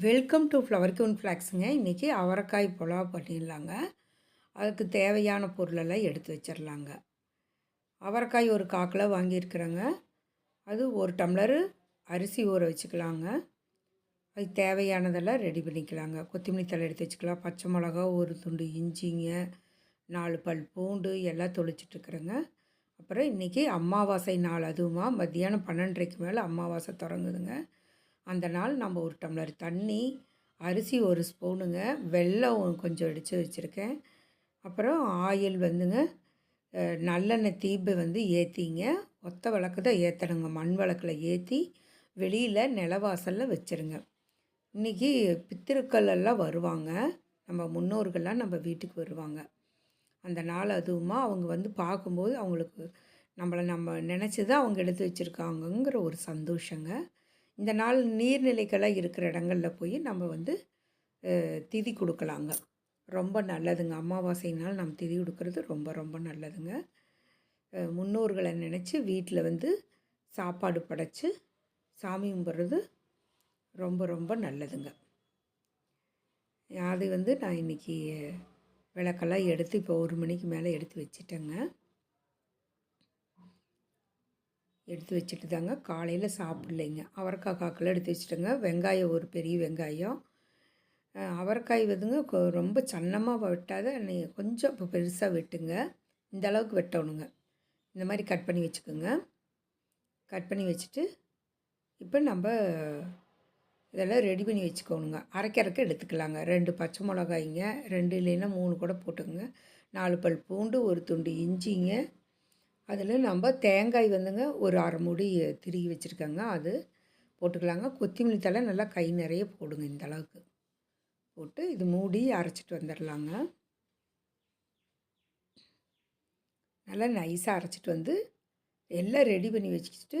Welcome to flower queen ஃப்ளாக்ஸுங்க இன்றைக்கி அவரைக்காய் புலாவ் பண்ணிடலாங்க. அதுக்கு தேவையான பொருளெல்லாம் எடுத்து வச்சிடலாங்க. அவரைக்காய் ஒரு காக்கில் வாங்கியிருக்கிறேங்க. அது ஒரு டம்ளரு அரிசி ஊற வச்சுக்கலாங்க. அதுக்கு தேவையானதெல்லாம் ரெடி பண்ணிக்கலாங்க. கொத்தமல்லி தழை எடுத்து வச்சுக்கலாம். பச்சை மிளகா ஒரு துண்டு இஞ்சிங்க நாலு பல் பூண்டு எல்லாம் தொளிச்சிட்ருக்குறேங்க. அப்புறம் இன்றைக்கி அமாவாசை நாள் அதுவுமா. மத்தியானம் பன்னெண்டரைக்கு மேலே அமாவாசை தொடங்குதுங்க. அந்த நாள் நம்ம ஒரு டம்ளர் தண்ணி அரிசி ஒரு ஸ்பூனுங்க வெள்ளம் கொஞ்சம் அடித்து வச்சுருக்கேன். அப்புறம் ஆயில் வந்துங்க நல்லெண்ணெய் தீபை வந்து ஏற்றிங்க ஒத்த விளக்கு தான் ஏற்றணுங்க மண் விளக்கில் ஏற்றி வெளியில் நிலவாசலில் வச்சுருங்க. இன்றைக்கி பித்திருக்கள் எல்லாம் வருவாங்க. நம்ம முன்னோர்கள்லாம் நம்ம வீட்டுக்கு வருவாங்க. அந்த நாள் அதுவுமா அவங்க வந்து பார்க்கும்போது அவங்களுக்கு நம்மளை நம்ம நினச்சி தான் அவங்க எடுத்து வச்சுருக்காங்கங்கிற ஒரு சந்தோஷங்க. இந்த நாள் நீர்நிலைகளாக இருக்கிற இடங்களில் போய் நம்ம வந்து திதி கொடுக்கலாங்க. ரொம்ப நல்லதுங்க. அமாவாசை நாள் நம்ம திதி கொடுக்கறது ரொம்ப ரொம்ப நல்லதுங்க. முன்னோர்களை நினச்சி வீட்டில் வந்து சாப்பாடு படைச்சி சாமி கும்பிட்றது ரொம்ப ரொம்ப நல்லதுங்க. அது வந்து நான் இன்றைக்கி விளக்கெல்லாம் எடுத்து இப்போ ஒரு மணிக்கு மேலே எடுத்து வச்சிட்டேங்க. எடுத்து வச்சுட்டு தாங்க காலையில் சாப்பிட்லைங்க. அவரைக்காய் காக்கில் எடுத்து வச்சுட்டேங்க. வெங்காயம் ஒரு பெரிய வெங்காயம். அவரைக்காய் வந்துங்க கொ- ரொம்ப சன்னமாக வெட்டாத நீ கொஞ்சம் இப்போ பெருசாக வெட்டுங்க. இந்த அளவுக்கு வெட்டணுங்க. இந்த மாதிரி கட் பண்ணி வச்சுக்கோங்க. கட் பண்ணி வச்சுட்டு இப்போ நம்ம இதெல்லாம் ரெடி பண்ணி வச்சுக்கோணுங்க. அரைக்கரைக்க எடுத்துக்கலாங்க. ரெண்டு பச்சை மிளகாய்ங்க ரெண்டு இல்லைன்னா மூணு கூட போட்டுக்கோங்க. நாலு பல் பூண்டு ஒரு துண்டு இஞ்சிங்க. அதில் நம்ம தேங்காய் வந்துங்க ஒரு அரை மூடி திருகி வச்சுருக்கேங்க. அது போட்டுக்கலாங்க. கொத்தமல்லி தழை நல்லா கை நிறைய போடுங்க இந்த அளவுக்கு. போட்டு இது மூடி அரைச்சிட்டு வந்துடலாங்க. நல்லா நைஸாக அரைச்சிட்டு வந்து எல்லாம் ரெடி பண்ணி வச்சுக்கிட்டு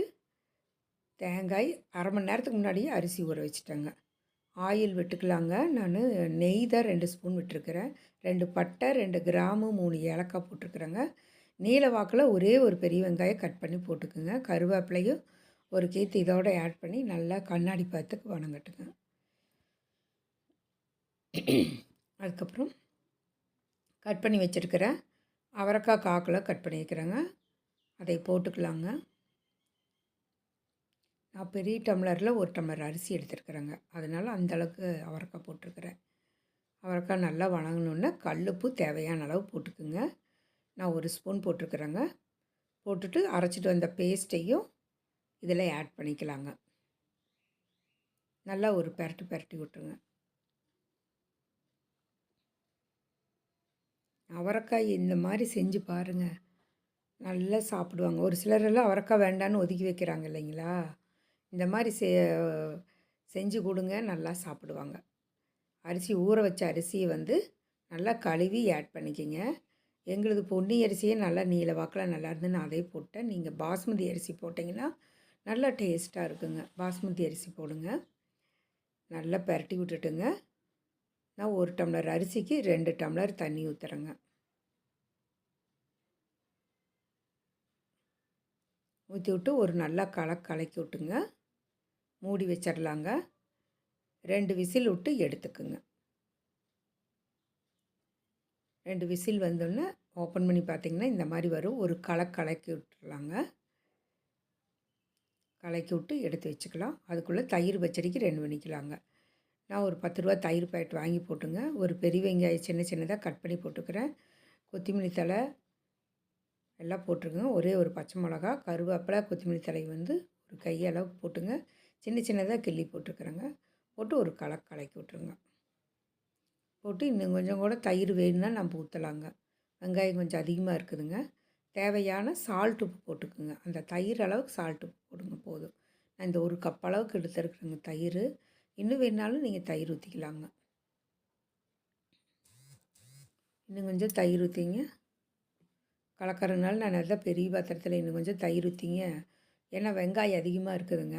தேங்காய் அரை மணி நேரத்துக்கு முன்னாடியே அரிசி ஊற வச்சுட்டேங்க. ஆயில் விட்டுக்கலாங்க. நான் நெய் தான் ரெண்டு ஸ்பூன் விட்டுருக்கிறேன். ரெண்டு பட்டை ரெண்டு கிராமு மூணு ஏலக்காய் போட்டிருக்குறேங்க. நீல வாக்கில் ஒரே ஒரு பெரிய வெங்காயம் கட் பண்ணி போட்டுக்குங்க. கருவேப்பிலையும் ஒரு கீத்து இதோட ஆட் பண்ணி நல்லா கண்ணாடி பார்த்துக்கு வணங்கட்டுங்க அதுக்கப்புறம் கட் பண்ணி வச்சுருக்கிற அவரைக்காய் காக்கில் கட் பண்ணி வைக்கிறேங்க. அதை போட்டுக்கலாங்க. நான் பெரிய டம்ளரில் ஒரு டம்ளர் அரிசி எடுத்துருக்குறேங்க. அதனால் அந்த அளவுக்கு அவரைக்காய் போட்டிருக்கிறேன். அவரைக்காய் நல்லா வணங்கணுன்னா கல்லுப்பு தேவையான அளவு போட்டுக்குங்க. நான் ஒரு ஸ்பூன் போட்டிருக்கிறேங்க. போட்டுட்டு அரைச்சிட்டு வந்த பேஸ்ட்டையும் இதில் ஆட் பண்ணிக்கலாங்க. நல்லா ஒரு பெரட்டு பரட்டி விட்டுருங்க. அவரைக்காய் இந்த மாதிரி செஞ்சு பாருங்கள் நல்லா சாப்பிடுவாங்க. ஒரு சிலரெல்லாம் அவரைக்காய் வேண்டான்னு ஒதுக்கி வைக்கிறாங்க இல்லைங்களா? இந்த மாதிரி செ செஞ்சு கொடுங்க நல்லா சாப்பிடுவாங்க. அரிசி ஊற வச்ச அரிசியை வந்து நல்லா கழுவி ஆட் பண்ணிக்கிங்க. எங்களுது பொன்னி அரிசியே நல்லா நீல வாக்கில் நல்லா இருந்துன்னு நான் அதே போட்டேன். நீங்கள் பாஸ்மதி அரிசி போட்டிங்கன்னா நல்லா டேஸ்ட்டாக இருக்குங்க. பாஸ்மதி அரிசி போடுங்க. நல்லா பரட்டி விட்டுட்டுங்க. நான் ஒரு டம்ளர் அரிசிக்கு ரெண்டு டம்ளர் தண்ணி ஊற்றுறேங்க ஊற்றி விட்டு ஒரு நல்லா கல கலக்கி விட்டுங்க. மூடி வச்சிடலாங்க ரெண்டு விசில் விட்டு எடுத்துக்குங்க. ரெண்டு விசில் வந்தோடனே ஓப்பன் பண்ணி பார்த்தீங்கன்னா இந்த மாதிரி வரும். ஒரு களை கலக்கி விட்டுறலாங்க கலக்கி விட்டு எடுத்து வச்சுக்கலாம். அதுக்குள்ளே தயிர் பச்சடிக்கு ரெண்டு பண்ணிக்கலாங்க நான் ஒரு பத்து ரூபா தயிர் பாக்கெட் வாங்கி போட்டுங்க. ஒரு பெரிய வெங்காயம் சின்ன சின்னதாக கட் பண்ணி போட்டுக்கிறேன். கொத்தமல்லி தழை எல்லாம் போட்டிருக்குங்க ஒரே ஒரு பச்சை மிளகா கருவேப்பிலை கொத்தமல்லி தலை வந்து ஒரு கையளவுக்கு போட்டுங்க. சின்ன சின்னதாக கிள்ளி போட்டுருக்குறேங்க போட்டு ஒரு கலக்கி விட்ருங்க போட்டு இன்னும் கொஞ்சம் கூட தயிர் வேணும்னா நம்ம ஊற்றலாங்க வெங்காயம் கொஞ்சம் அதிகமாக இருக்குதுங்க. தேவையான சால்ட் உப்பு போட்டுக்குங்க. அந்த தயிர் அளவுக்கு சால்ட் உப்பு போடுங்க போதும். நான் இந்த ஒரு கப் அளவுக்கு எடுத்துருக்குறேங்க தயிர். இன்னும் வேணாலும் நீங்கள் தயிர் ஊற்றிக்கலாங்க இன்னும் கொஞ்சம் தயிர் ஊற்றிங்க கலக்கறதுனால நான் நல்லா பெரிய பாத்திரத்தில் இன்னும் கொஞ்சம் தயிர் ஊற்றிங்க ஏன்னா வெங்காயம் அதிகமாக இருக்குதுங்க.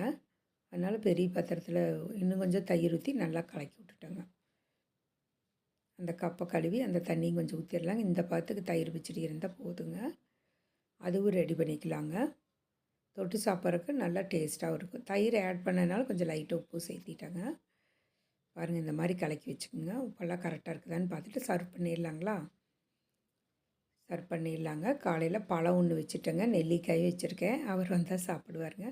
அதனால் பெரிய பாத்திரத்தில் இன்னும் கொஞ்சம் தயிர் ஊற்றி நல்லா கலக்கி விட்டுட்டேங்க. அந்த கப்பை கழுவி அந்த தண்ணியும் கொஞ்சம் ஊற்றிடலாங்க இந்த பாத்துக்கு தயிர் பச்சடி இருந்தால் போதுங்க. அதுவும் ரெடி பண்ணிக்கலாங்க. தொட்டு சாப்பிட்றதுக்கு நல்லா டேஸ்ட்டாகவும் இருக்கும். தயிர் ஆட் பண்ணனால கொஞ்சம் லைட்டாக உப்பு சேர்த்திட்டேங்க. பாருங்கள் இந்த மாதிரி கலக்கி வச்சுக்கோங்க. உப்பெல்லாம் கரெக்டாக இருக்குதான்னு பார்த்துட்டு சர்வ் பண்ணிடலாங்களா? சர்வ் பண்ணிடலாங்க. காலையில் பழம் ஒன்று வச்சுட்டேங்க. நெல்லிக்காய் வச்சுருக்கேன். அவர் வந்தால் சாப்பிடுவாருங்க.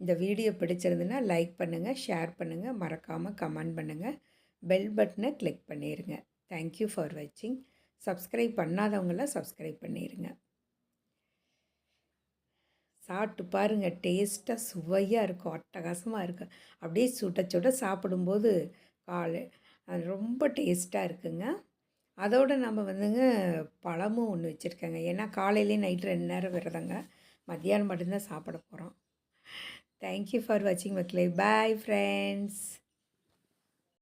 இந்த வீடியோ பிடிச்சிருந்துன்னா லைக் பண்ணுங்கள் ஷேர் பண்ணுங்கள் மறக்காமல் கமெண்ட் பண்ணுங்கள் பெல் பட்டனை கிளிக் பண்ணிடுங்க தேங்க்யூ ஃபார் வாட்சிங் சப்ஸ்கிரைப் பண்ணாதவங்களாம் சப்ஸ்கிரைப் பண்ணிடுங்க சாப்பிட்டு பாருங்கள் டேஸ்ட்டாக சுவையாக இருக்கும் அட்டகாசமாக இருக்கும் அப்படியே சுட சுட சாப்பிடும்போது கால் அது ரொம்ப டேஸ்ட்டாக இருக்குங்க. அதோடு நம்ம வந்துங்க பழமும் ஒன்று வச்சுருக்கேங்க. ஏன்னா காலையிலேயே நைட்டு ரெண்டு நேரம் விரதங்க. மத்தியானம் மட்டும்தான் சாப்பிட போகிறோம் தேங்க்யூ ஃபார் வாட்சிங் மக்களே. Bye friends